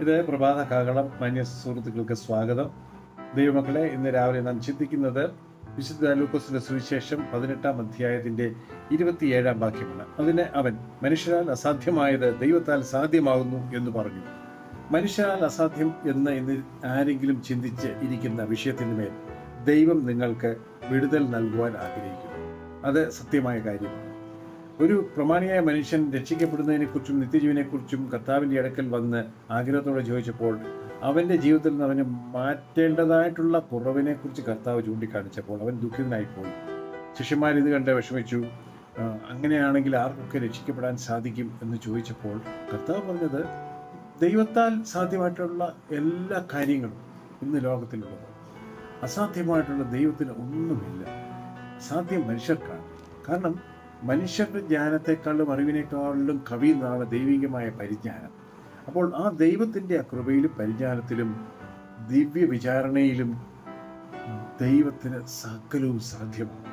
ഇത് പ്രഭാത കാകളം മാന്യ സുഹൃത്തുക്കൾക്ക് സ്വാഗതം. ദൈവമക്കളെ ഇന്ന് രാവിലെ നാം ചിന്തിക്കുന്നത് വിശുദ്ധ ലൂക്കോസിന്റെ സുവിശേഷം പതിനെട്ടാം അധ്യായത്തിന്റെ ഇരുപത്തിയേഴാം വാക്യമാണ്. അതിന് അവൻ മനുഷ്യരാൽ അസാധ്യമായത് ദൈവത്താൽ സാധ്യമാകുന്നു എന്ന് പറഞ്ഞു. മനുഷ്യരാൽ അസാധ്യം എന്ന് ഇന്ന് ആരെങ്കിലും ചിന്തിച്ച് ഇരിക്കുന്ന വിഷയത്തിന് മേൽ ദൈവം നിങ്ങൾക്ക് വിടുതൽ നൽകുവാൻ ആഗ്രഹിക്കുന്നു. അത് സത്യമായ കാര്യമാണ്. ഒരു പ്രമാണിയായ മനുഷ്യൻ രക്ഷിക്കപ്പെടുന്നതിനെക്കുറിച്ചും നിത്യജീവനെക്കുറിച്ചും കർത്താവിന്റെ അടുക്കൽ വന്ന് ആഗ്രഹത്തോടെ ചോദിച്ചപ്പോൾ അവന്റെ ജീവിതത്തിൽ നിന്ന് അവന് മാറ്റേണ്ടതായിട്ടുള്ള കുറവിനെക്കുറിച്ച് കർത്താവ് ചൂണ്ടിക്കാണിച്ചപ്പോൾ അവൻ ദുഃഖിതനായിപ്പോയി. ശിഷ്യന്മാരിത് കണ്ട് വിഷമിച്ചു. അങ്ങനെയാണെങ്കിൽ ആർക്കൊക്കെ രക്ഷിക്കപ്പെടാൻ സാധിക്കും എന്ന് ചോദിച്ചപ്പോൾ കർത്താവ് പറഞ്ഞത് ദൈവത്താൽ സാധ്യമായിട്ടുള്ള എല്ലാ കാര്യങ്ങളും ഇന്ന് ലോകത്തിലുള്ളത്. അസാധ്യമായിട്ടുള്ള ദൈവത്തിന് ഒന്നുമില്ല. സാധ്യം മനുഷ്യർക്കാണ്. കാരണം മനുഷ്യരുടെ ജ്ഞാനത്തെക്കാളും അറിവിനേക്കാളിലും കവിയുന്നതാണ് ദൈവികമായ പരിജ്ഞാനം. അപ്പോൾ ആ ദൈവത്തിന്റെ ആ കൃപയിലും പരിജ്ഞാനത്തിലും ദിവ്യ വിചാരണയിലും ദൈവത്തിന് സകലവും സാധ്യമാണ്.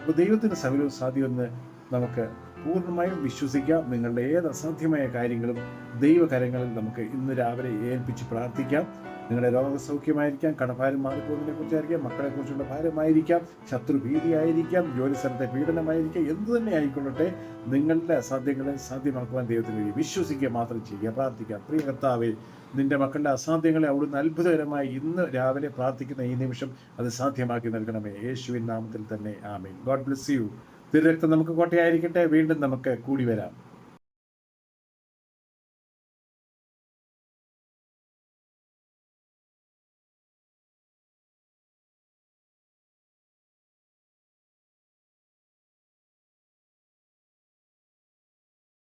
അപ്പോൾ ദൈവത്തിന് സകലവും സാധ്യമെന്ന് നമുക്ക് പൂർണമായും വിശ്വസിക്കാം. നിങ്ങളുടെ ഏത് അസാധ്യമായ കാര്യങ്ങളും ദൈവകരങ്ങളിൽ നമുക്ക് ഇന്ന് രാവിലെ ഏൽപ്പിച്ച് പ്രാർത്ഥിക്കാം. നിങ്ങളുടെ രോഗസൗഖ്യമായിരിക്കാം. കടഭാരം മാറിപ്പോകുന്നതിനെ കുറിച്ചായിരിക്കാം മക്കളെ കുറിച്ചുള്ള ഭാരമായിരിക്കാം. ശത്രുഭീതിയായിരിക്കാം. ജോലി സ്ഥലത്തെ പീഡനമായിരിക്കാം. എന്തു തന്നെ ആയിക്കൊള്ളട്ടെ നിങ്ങളുടെ അസാധ്യങ്ങളെ സാധ്യമാക്കുവാൻ ദൈവത്തിന് കഴിയും വിശ്വസിക്കുക മാത്രം ചെയ്യുക. പ്രാർത്ഥിക്കാം. പ്രിയ കർത്താവേ നിന്റെ മക്കളുടെ അസാധ്യങ്ങളെ അവിടുന്ന് അത്ഭുതകരമായി ഇന്ന് രാവിലെ പ്രാർത്ഥിക്കുന്ന ഈ നിമിഷം അത് സാധ്യമാക്കി നൽകണമേ. യേശുവിൻ നാമത്തിൽ തന്നെ. ആമേൻ. God bless you. തിരുരക്തം നമുക്ക് കോട്ടയായിരിക്കട്ടെ. വീണ്ടും നമുക്ക് കൂടി വരാം.